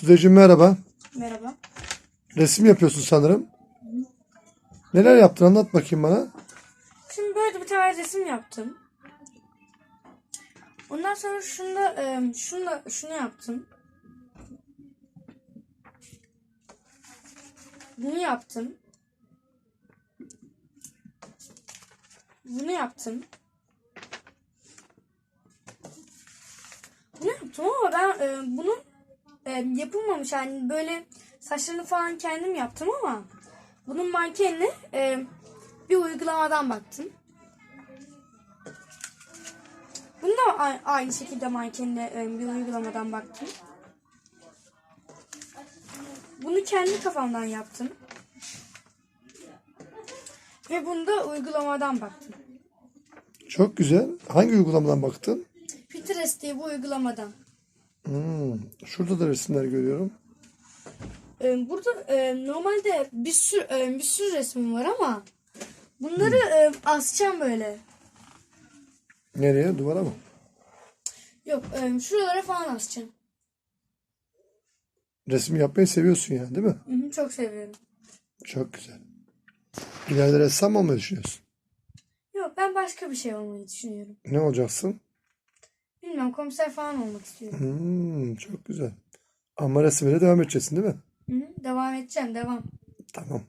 Sudeciğim merhaba. Merhaba. Resim yapıyorsun sanırım. Neler yaptın anlat bakayım bana. Şimdi böyle bir tane resim yaptım. Ondan sonra şunu da, e, şunu da, şunu yaptım. Bunu yaptım. Bunu yaptım. Bunu yaptım ama ben e, bunun yapılmamış yani böyle saçlarını falan kendim yaptım ama bunun mankenini e, bir uygulamadan baktım. Bunu da aynı şekilde mankenine e, bir uygulamadan baktım. Bunu kendi kafamdan yaptım. Ve bunu da uygulamadan baktım. Çok güzel. Hangi uygulamadan baktın? Pinterest diye bu uygulamadan. Hmm, şurada da resimler görüyorum. E, burada e, normalde bir sürü e, bir sürü resmim var ama bunları e, asacağım böyle. Nereye? Duvara mı? Yok e, şuralara falan asacağım. Resim yapmayı seviyorsun yani değil mi? Hı hı, çok seviyorum. Çok güzel. İleride ressam olmayı düşünüyorsun? Yok ben başka bir şey olmayı düşünüyorum. Ne olacaksın? Bilmem komiser falan olmak istiyorum. Hmm, çok güzel. Ama resimlere devam edeceksin değil mi? Hı, devam edeceğim devam. Tamam.